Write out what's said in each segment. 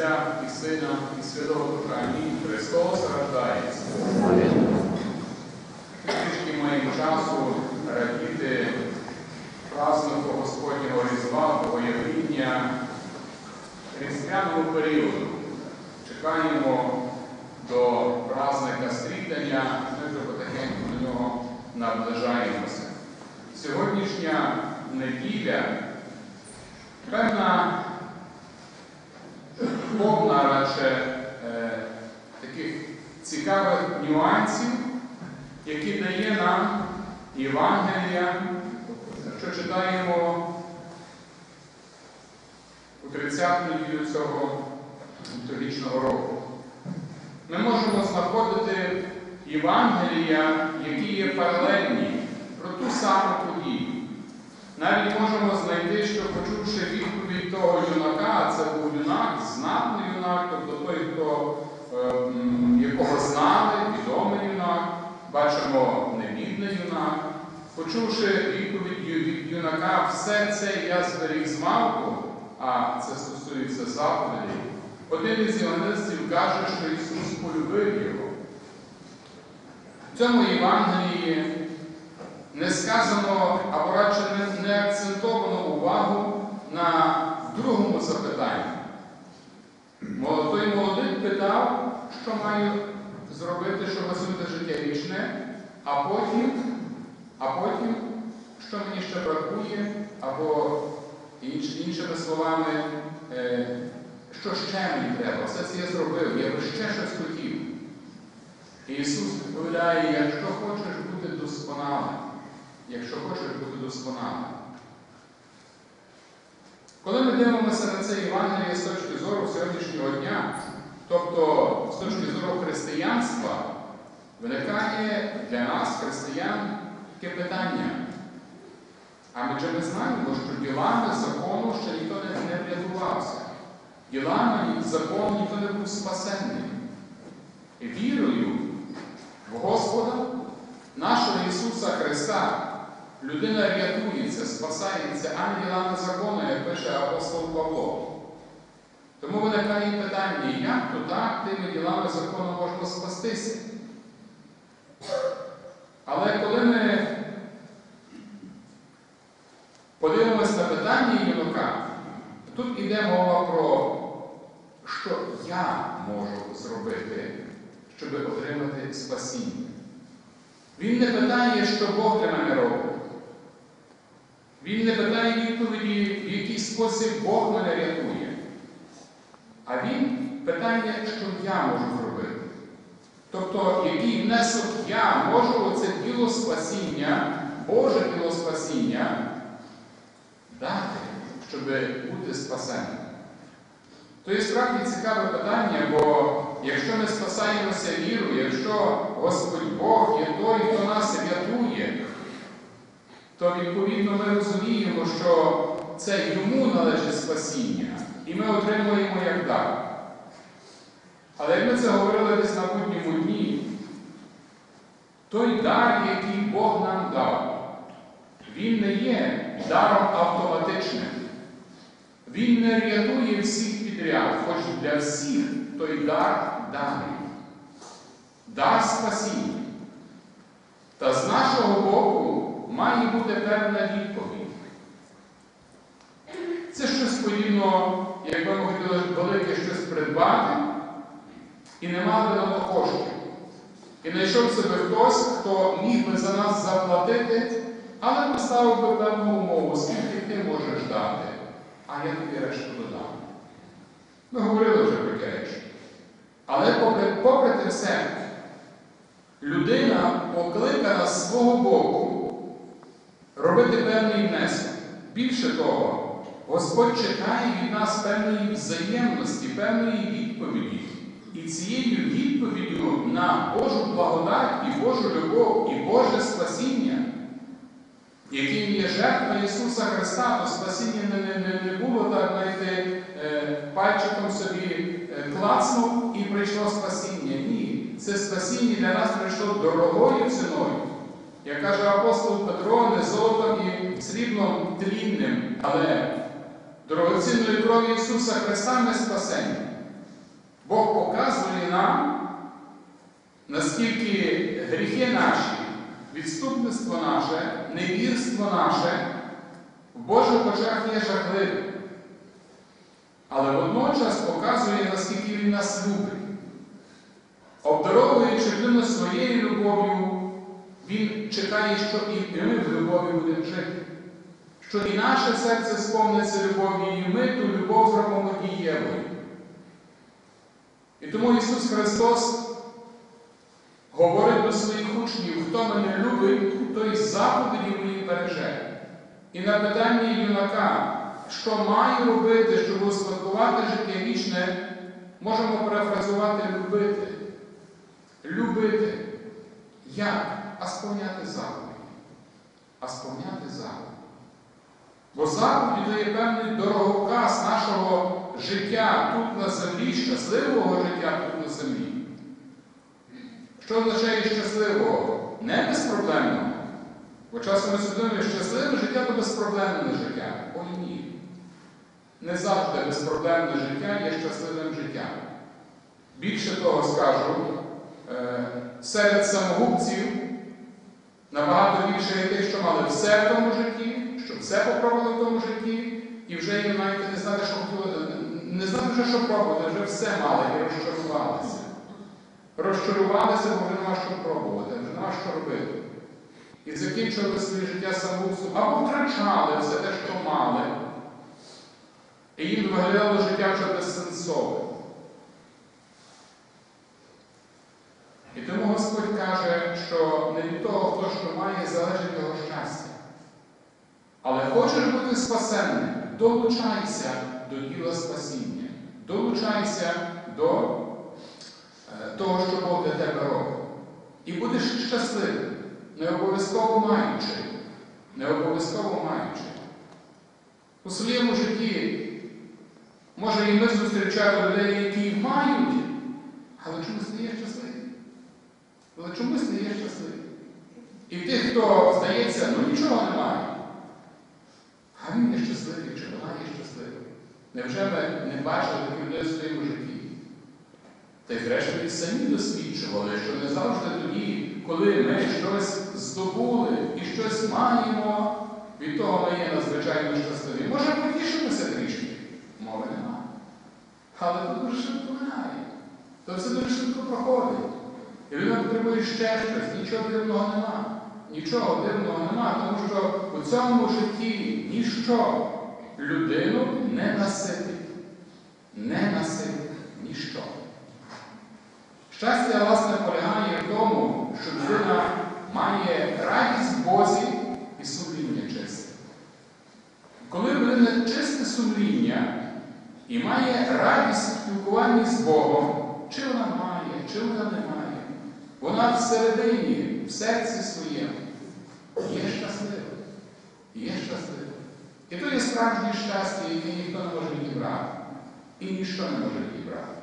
Отця і Сина, і Святого Духа. Амінь. Христос рождається. Трішки маємо часу радіти празднику Господнього Різдва, Богоявління, різдвяному періоду. Чекаємо до праздника стрітання, ми вже потихеньку до нього наближаємося. Сьогоднішня неділя певна повна радше е, таких цікавих нюансів, які дає нам Євангелія, що читаємо у 30 неділю цього літургічного року. Ми можемо знаходити Євангелія, які є паралельні про ту саму подію. Навіть можемо знайти, що почувши відповідь того юнака, а це був юнак, знатний юнак, тобто той, хто, е, якого знали, відомий юнак, бачимо невідний юнак. Почувши відповідь від юнака, все це я зберіг з малку, а це стосується заповідей. Один із євангелистів каже, що Ісус полюбив його. В цьому Євангелії не сказано або радше не, не акцентовано увагу на другому запитанні. Мол- Той молодик питав, що маю зробити, щоб освити життя вічне, а потім, а потім, що мені ще бракує, або інш, іншими словами, е, що ще мені треба, все це я зробив, я би ще щось хотів. І Ісус відповідає, якщо хочеш бути досконалим, якщо хочеш бути досконалим. Коли ми дивимося на це Євангеліє з точки зору сьогоднішнього дня, тобто з точки зору християнства, виникає для нас, християн, таке питання. А ми же ми знаємо, що ділами закону ще ніхто не, не врятувався. Ділами закону ніхто не був спасенний. Вірою в Господа, нашого Ісуса Христа, людина рятується, спасається, а ділами закону, як пише апостол Павло. Тому виникає питання, як то так тими ділами закону можна спастися? Але коли ми подивимося на питання юнака, тут іде мова про що я можу зробити, щоб отримати спасіння. Він не питає, що Бог для мене робить. Він не питає відповіді, в який спосіб Бог мене рятує. А він питає, що я можу зробити. Тобто, який внесок я можу оце діло спасіння, Боже діло спасіння дати, щоб бути спасеним. То є справді цікаве питання, бо якщо ми спасаємося вірою, якщо Господь Бог є той, хто нас рятує, то відповідно ми розуміємо, що це йому належить спасіння, і ми отримуємо як дар. Але як ми це говорили десь на будньому дні, той дар, який Бог нам дав, він не є даром автоматичним. Він не рятує всіх підряд, хоч для всіх той дар даний. Дар спасіння. Та з нашого боку бути певна відповідь. Це щось подібно, якби ми хотіли велике щось придбати, і не мали на то коштів. І знайшов себе хтось, хто міг би за нас заплатити, але поставив би певну умову, скільки ти можеш дати а я тобі решту додам. Ми говорили вже про ті речі. Але попри, попри те все, людина покликана з свого боку робити певний внесок. Більше того, Господь чекає від нас певної взаємності, певної відповіді. І цією відповіддю на Божу благодать і Божу любов, і Боже спасіння яким є жертва Ісуса Христа, то спасіння не, не, не, було так, знаєте, е, пальчиком собі е, клацнув і прийшло спасіння. Ні. Це спасіння для нас прийшло дорогою ціною. Як каже апостол Петро, не золотом і сріблом тлінним, але дорогоцінною кров'ю Ісуса Христа ми спасені. Бог показує нам, наскільки гріхи наші, відступництво наше, невірство наше в Божих очах є жахливим. Але водночас показує, наскільки Він нас любить. Обдаровуючи людину своєю любов'ю, Він чекає, що і ми в любові будемо жити. Що і наше серце сповниться любов'ю, і ми ту любов зробимо дієвою. І тому Ісус Христос говорить до своїх учнів, хто мене любить, той заповіді мої береже. І на питання юнака, що маю робити, щоб успадкувати життя вічне, можемо перефразувати любити. Любити. Як? А сповняти заповіді. А сповняти заповіді. Бо заповіді то є певний дороговказ нашого життя тут на землі, щасливого життя тут на землі. Що означає щасливого? Не безпроблемного. Бо часом ми свідомі, щасливе життя то безпроблемне життя. Ой ні. Не завжди безпроблемне життя є щасливим життям. Більше того скажу, е, серед самогубців набагато більше є тих, що мали все в тому житті, що все попробували в тому житті, і вже їм навіть не знати, що не знати вже, що пробувати, вже все мали і розчарувалися. Розчарувалися, бо вже нема що пробувати, вже нема що робити. І закінчили своє життя самогубством, або втрачали все те, що мали. І їм виглядало життя вже безсенсове. І тому Господь каже, що не від що має, залежить його щастя. Але хочеш бути спасенним, долучайся до діла спасіння, долучайся до е, того, що Бог для тебе робить. І будеш щасливим, не обов'язково маючи, не обов'язково маючи. У своєму житті, може, і ми зустрічаємо людей, які мають, але чомусь не є щасливі. Але чомусь не є щасливі. І тих, хто здається, ну нічого немає. А він є щасливий, чи вона є щаслива. Невже ми не бачили таких людей в своєму житті? Та й зрештою самі досвідчували, що не завжди тоді, коли ми щось здобули і щось маємо, від того ми є надзвичайно щасливі. Може, потішимося трішки? Мови нема. Але то дуже швидко минає. То все дуже швидко проходить. І людина потребує ще щось, нічого дивного нема. Нічого дивного нема, тому що у цьому житті ніщо людину не наситить. Не наситить ніщо. Щастя, власне, полягає в тому, що людина має радість Бозі і сумління чисте. Коли людина чисте сумління і має радість у спілкуванні з Богом, чи вона має, чи вона не має, вона всередині, серці своєму є щаслива. Є щаслива. І то є справжнє щастя, яке ніхто не може відібрати. І ніщо не може відібрати.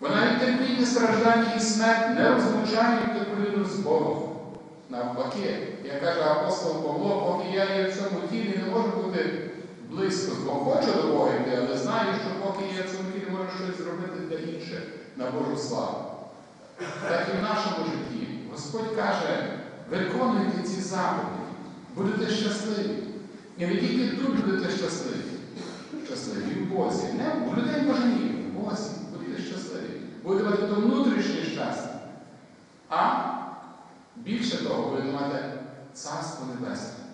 Бо навіть терпіння, страждання і смерть не розлучають людину з Богом. Навпаки, як каже апостол Павло, поки я є в цьому тілі, не можу бути близько, бо хочу до Бога йти, але знаю, що поки я в цьому тілі можу щось зробити для інших на Божу славу. Так і в нашому житті Господь каже, виконуйте ці заповіді, будете щасливі. І не тільки тут будете щасливі, щасливі в Бозі. Не у людей може ні, в Бозі будете щасливі. Будете мати то внутрішнє щастя. А більше того, будете мати Царство Небесне,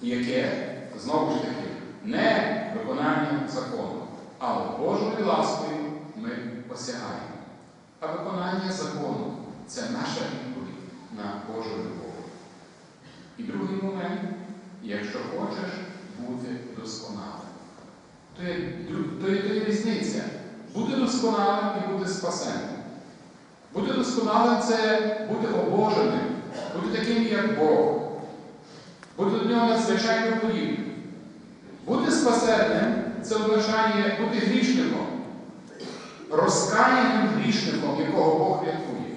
яке, знову ж таки, не виконання закону, але Божою ласкою ми осягаємо. А виконання закону це відповідь на Божу любов. І другий момент, якщо хочеш бути досконалим, то є, то є, то є різниця. Бути досконалим і бути спасенним. Бути досконалим це бути обоженим, бути таким, як Бог, бути до нього надзвичайно подібним. Бути спасенним це означає бути грішником розкаяним грішником, якого Бог рятує.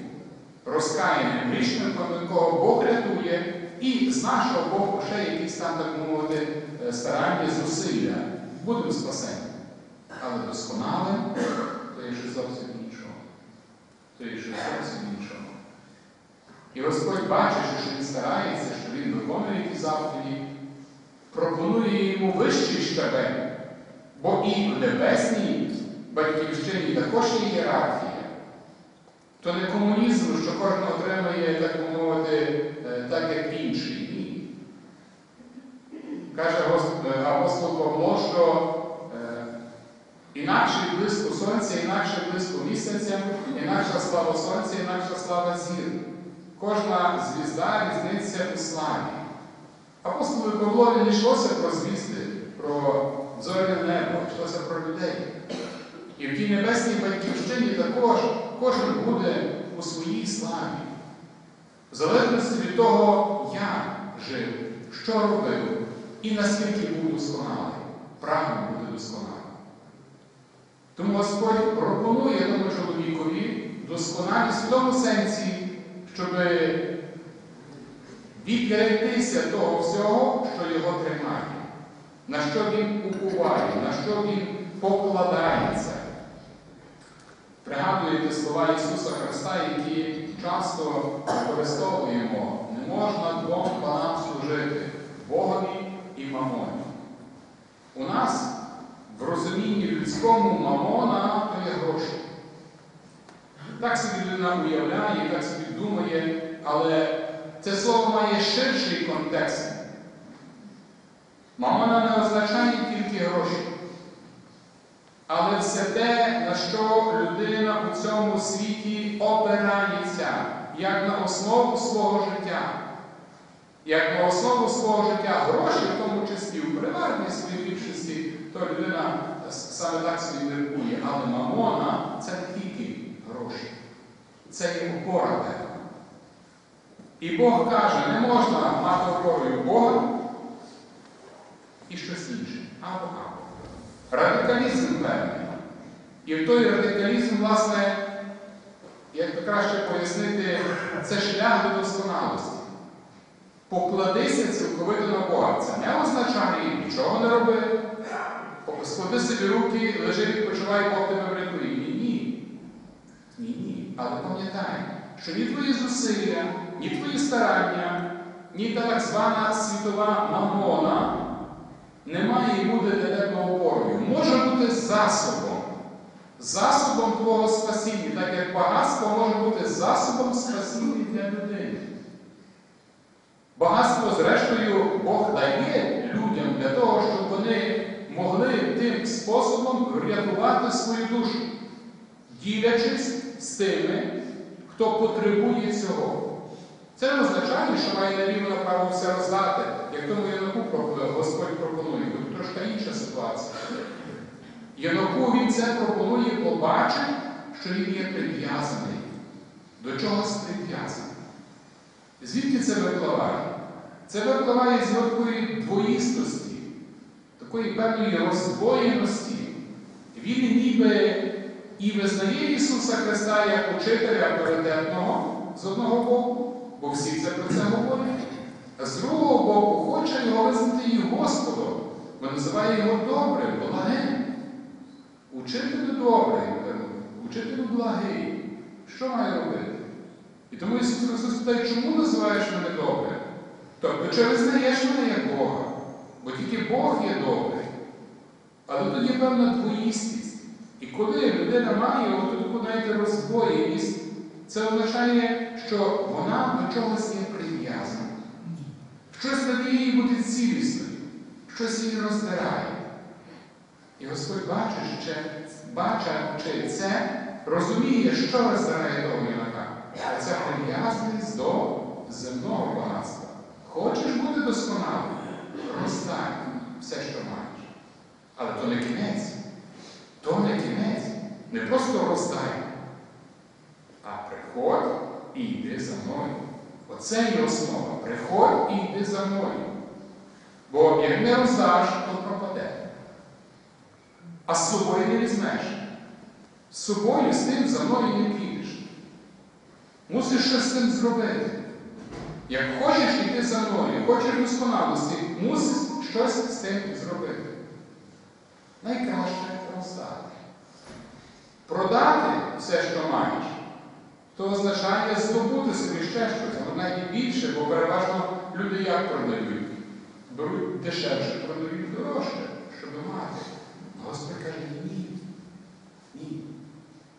Розкаяним грішником, якого Бог рятує, і з нашого боку ще якісь там, так мовити, старання, зусилля. Будемо спасені. Але досконалим, то є щось зовсім іншого. То є щось зовсім іншого. І Господь бачить, що він старається, що він виконує ті заповіді, пропонує йому вищий щабель, бо і в небесній батьківщині також є ієрархія. То не комунізм, що кожен отримує, так мовити, е, так як інший. Ні. Каже е, апостол Павло, що е, інакше близько сонця, інакше близько місяця, інакша слава сонця, інакша слава зір. Кожна звізда різниця у славі. Апостолу Павлові не йшлося про звізди, про зоряне небо, йшлося про людей. І в тій небесній батьківщині також кожен буде у своїй славі. В залежності від того, як жив, що робив і наскільки був досконалий, прагнув бути досконалим. Тому Господь пропонує тому чоловікові досконалість в тому сенсі, щоб відректися того всього, що його тримає, на що він уповає, на що він покладається. Пригадуєте слова Ісуса Христа, які часто використовуємо. Не можна двом панам служити Богові і мамоні. У нас в розумінні людському мамона то є гроші. Так собі людина уявляє, так собі думає, але це слово має ширший контекст. Мамона не означає тільки гроші. Але все те, що людина у цьому світі опирається, як на основу свого життя. Як на основу свого життя гроші, в тому числі в приватній своїй більшості, то людина саме так собі міркує. Але мамона це не тільки гроші. Це є опора певна. І Бог каже, не можна мати опорою Бога і щось інше. Або або. Радикалізм певний. І той радикалізм, власне, як то краще пояснити, це шлях до досконалості. Покладися цілковито на Бога. Це не означає нічого не роби. Склади собі руки, лежи, відпочивай, Бог тебе врятує. Ні, ні. Ні, ні. Але пам'ятай, що ні твої зусилля, ні твої старання, ні та так звана світова мамона не має бути для тебе опорою. Може бути засобом. Засобом твого спасіння, так як багатство може бути засобом спасіння для людини. Багатство, зрештою, Бог дає людям для того, щоб вони могли тим способом врятувати свою душу, ділячись з тими, хто потребує цього. Це не означає, що має наліво направо все роздати, як тому Яноку Господь пропонує. Тут трошки інша ситуація. Яноку він це пропонує, побачить, що він є прив'язаний. До чогось прив'язаний. Звідки це випливає? Це випливає з такої двоїстості, такої певної роздвоєності. Він ніби і визнає Ісуса Христа як учителя авторитетного з одного боку, бо всі це про це говорять. А з другого боку, хоче його визнати і Господом, бо називає його добрим, благим. Учителю добрий, учителю благий. Що має робити? І тому Ісус Христос питає, чому називаєш мене добрим? Тобто, чи визнаєш мене як Бога? Бо тільки Бог є добрий. Але тут є певна двоїстість. І коли людина має таку навіть роздвоєність, це означає, що вона до чогось є прив'язана. Щось не дає їй бути цілісною, щось її роздирає. І Господь що бачачи це, розуміє, що роздирає того юнака. Це прив'язаність до земного багатства. Хочеш бути досконалим? Роздай все, що маєш. Але то не кінець. То не кінець. Не просто роздай, а приходь і йди за мною. Оце є основа. Приходь і йди за мною. Бо як не роздаш, то пропаде. А з собою не візьмеш. З собою з тим за мною не підеш. Мусиш щось з цим зробити. Як хочеш йти за мною, хочеш досконалості, мусиш щось з цим зробити. Найкраще роздати. Продати все, що маєш, то означає здобути собі ще щось, а навіть більше, бо переважно люди як продають? Беруть дешевше, продають дорожче, щоб мати. Господь каже, ні. Ні.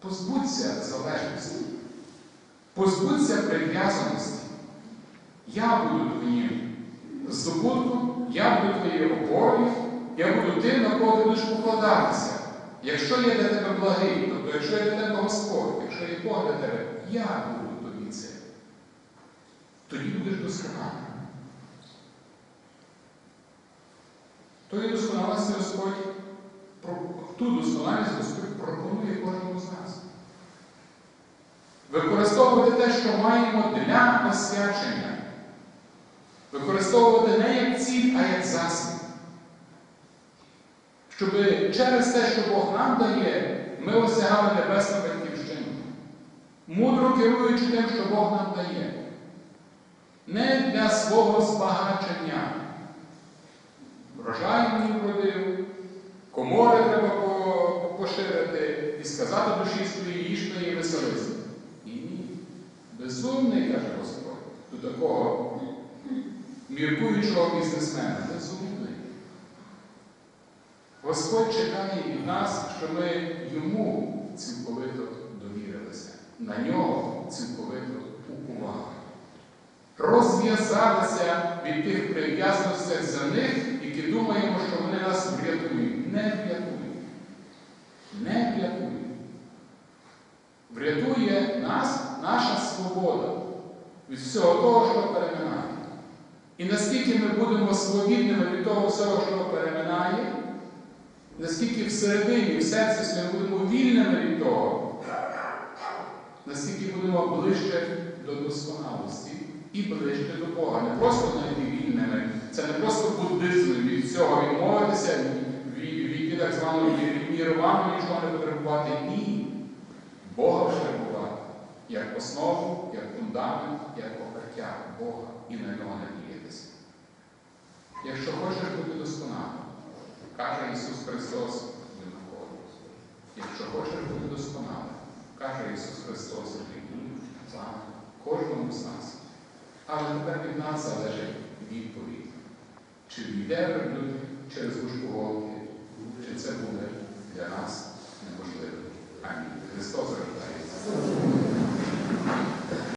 Позбудься залежності. Позбудься прив'язаності. Я буду твоїм здобутком, я буду твоєю опорою, я буду тим, на кого ти будеш покладатися. Якщо я для тебе благий, тобто якщо я для тебе Господь, якщо є Бог для тебе, я буду тобі це. Тоді будеш досконалий. Тої досконалості Господь, ту досконалість Господь пропонує кожному з нас. Використовувати те, що маємо для освячення. Використовувати не як ціль, а як засіб. Щоб через те, що Бог нам дає, ми осягали небесну батьківщину. Мудро керуючи тим, що Бог нам дає. Не для свого збагачення. Врожай мені вродив, комори треба по- поширити і сказати душі своїй їжте і веселися. І ні. Безумний, каже Господь, до такого міркуючого бізнесмена. Безумний. Господь чекає від нас, що ми йому цілковито довірилися, на нього цілковито упували. Розв'язалися від тих прив'язаностей за них, які думаємо, що вони нас врятують. Не врятують. Врятує нас наша свобода від всього того, що переминає. І наскільки ми будемо свобідними від того всього, що переминає, наскільки всередині, в серці своєму будемо вільними від того, наскільки будемо ближче до досконалості і ближче до Бога. Не просто навіть вільними, це не просто буддизм від цього відмовитися, від, від так званого вірування, нічого не потребувати. Ні. Основу, як фундамент, як покриття Бога і на нього надіятися. Якщо хочеш бути досконалим, каже Ісус Христос навколо. Якщо хочеш бути досконалим, каже Ісус Христос вам, кожному з нас. Але тепер від нас залежить відповідь. Чи війде верблюд через вушку голки, чи це буде для нас неможливо. Амінь. Христос рождається.